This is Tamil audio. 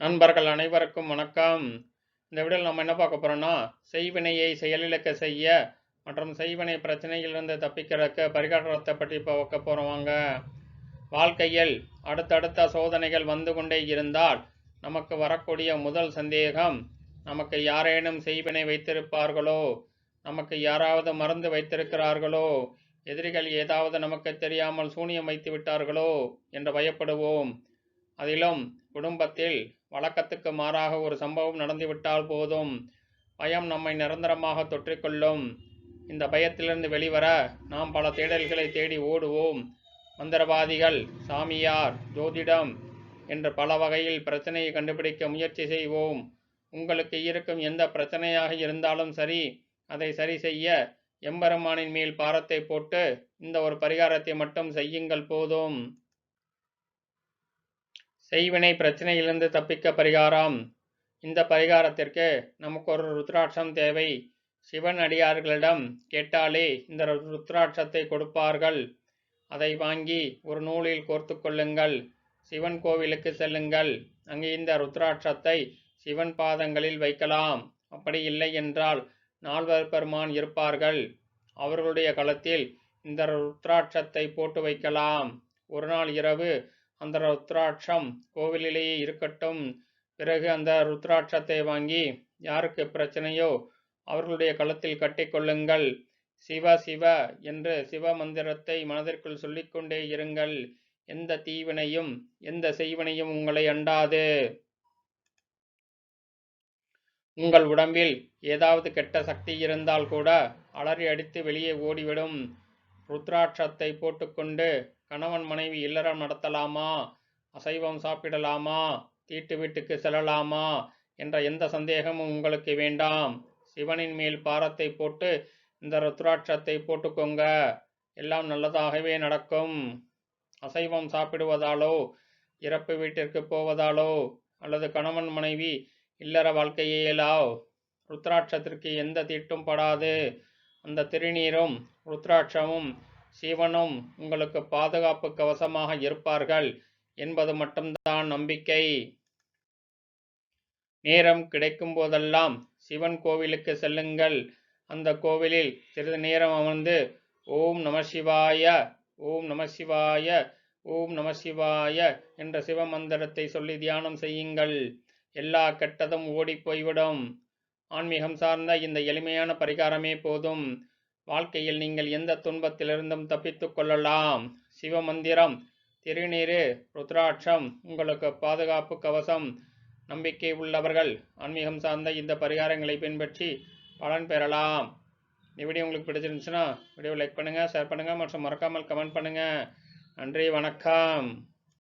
நண்பர்கள் அனைவருக்கும் வணக்கம். இந்த வீடியோவில் நம்ம என்ன பார்க்க போகிறோன்னா செய்வினையை செயலிழக்க செய்ய மற்றும் செய்வினை பிரச்சனையிலிருந்து தப்பிக்கிறதுக்கு பரிகாரத்தை பற்றி இப்போ வைக்க போகிறோம் வாழ்க்கையில் அடுத்தடுத்த சோதனைகள் வந்து கொண்டே இருந்தால் நமக்கு வரக்கூடிய முதல் சந்தேகம் நமக்கு யாரேனும் செய்வினை வைத்திருப்பார்களோ நமக்கு யாராவது மருந்து வைத்திருக்கிறார்களோ எதிரிகள் ஏதாவது நமக்கு தெரியாமல் சூனியம் வைத்து விட்டார்களோ என்று பயப்படுவோம். அதிலும் குடும்பத்தில் வழக்கத்துக்கு மாறாக ஒரு சம்பவம் நடந்துவிட்டால் போதும். பயம் நம்மை நிரந்தரமாக தொற்றிக்கொள்ளும் இந்த பயத்திலிருந்து வெளிவர நாம் பல தேடல்களை தேடி ஓடுவோம். மந்திரவாதிகள் சாமியார் ஜோதிடம் என்று பல வகையில் பிரச்சனையை கண்டுபிடிக்க முயற்சி செய்வோம். உங்களுக்கு இருக்கும் எந்த பிரச்சனையாக இருந்தாலும் சரி அதை சரி செய்ய எம்பெருமானின் மேல் பாரத்தை போட்டு இந்த ஒரு பரிகாரத்தை மட்டும் செய்யுங்கள் போதும். செய்வினை பிரச்சனையிலிருந்து தப்பிக்க பரிகாரம். இந்த பரிகாரத்திற்கு நமக்கு ஒரு ருத்ராட்சம் தேவை. சிவன் அடியார்களிடம் கேட்டாலே இந்த ருத்ராட்சத்தை கொடுப்பார்கள். அதை வாங்கி ஒரு நூலில் கோர்த்து கொள்ளுங்கள். சிவன் கோவிலுக்கு செல்லுங்கள். அங்கே இந்த ருத்ராட்சத்தை சிவன் பாதங்களில் வைக்கலாம். அப்படி இல்லை என்றால் நால்வர் பெருமான் இருப்பார்கள். அவர்களுடைய களத்தில் இந்த ருத்ராட்சத்தை போட்டு வைக்கலாம். ஒரு நாள் இரவு அந்த ருத்ராட்சம் கோவிலிலேயே இருக்கட்டும். பிறகு அந்த ருத்ராட்சத்தை வாங்கி யாருக்கு பிரச்சனையோ அவர்களுடைய களத்தில் கட்டிக்கொள்ளுங்கள் சிவ சிவ என்று சிவ மந்திரத்தை மனதிற்குள் சொல்லிக்கொண்டே இருங்கள். எந்த தீவினையும் எந்த செய்வினையும் உங்களை அண்டாது. உங்கள் உடம்பில் ஏதாவது கெட்ட சக்தி இருந்தால் கூட அலறி அடித்து வெளியே ஓடிவிடும். ருத்ராட்சத்தை போட்டுக்கொண்டு கணவன் மனைவி இல்லறம் நடத்தலாமா? அசைவம் சாப்பிடலாமா? தீட்டு வீட்டுக்கு செல்லலாமா? என்ற எந்த சந்தேகமும் உங்களுக்கு வேண்டாம். சிவனின் மேல் பாரத்தை போட்டு இந்த ருத்ராட்சத்தை போட்டுக்கோங்க. எல்லாம் நல்லதாகவே நடக்கும். அசைவம் சாப்பிடுவதாலோ இறப்பு வீட்டிற்கு போவதாலோ அல்லது கணவன் மனைவி இல்லற வாழ்க்கையிலோ ருத்ராட்சத்திற்கு எந்த தீட்டும் படாது. அந்த திருநீரும் ருத்ராட்சமும் சிவனும் உங்களுக்கு பாதுகாப்பு கவசமாக இருப்பார்கள் என்பது மட்டும்தான் நம்பிக்கை. நேரம் கிடைக்கும் போதெல்லாம் சிவன் கோவிலுக்கு செல்லுங்கள். அந்த கோவிலில் சிறிது நேரம் அமர்ந்து ஓம் நம சிவாய ஓம் நம சிவாய ஓம் நம சிவாய என்ற சிவ மந்திரத்தை சொல்லி தியானம் செய்யுங்கள். எல்லா கெட்டதும் ஓடி போய்விடும். ஆன்மீகம் சார்ந்த இந்த எளிமையான பரிகாரமே போதும். வாழ்க்கையில் நீங்கள் எந்த துன்பத்திலிருந்தும் தப்பித்துக் கொள்ளலாம். சிவமந்திரம் திருநீரு ருத்ராட்சம் உங்களுக்கு பாதுகாப்பு கவசம் நம்பிக்கை உள்ளவர்கள் ஆன்மீகம் சார்ந்த இந்த பரிகாரங்களை பின்பற்றி பலன் பெறலாம். இந்த வீடியோ உங்களுக்கு பிடிச்சிருந்துச்சுன்னா வீடியோ லைக் பண்ணுங்கள் ஷேர் பண்ணுங்கள் மற்றும் மறக்காமல் கமெண்ட் பண்ணுங்கள் நன்றி வணக்கம்.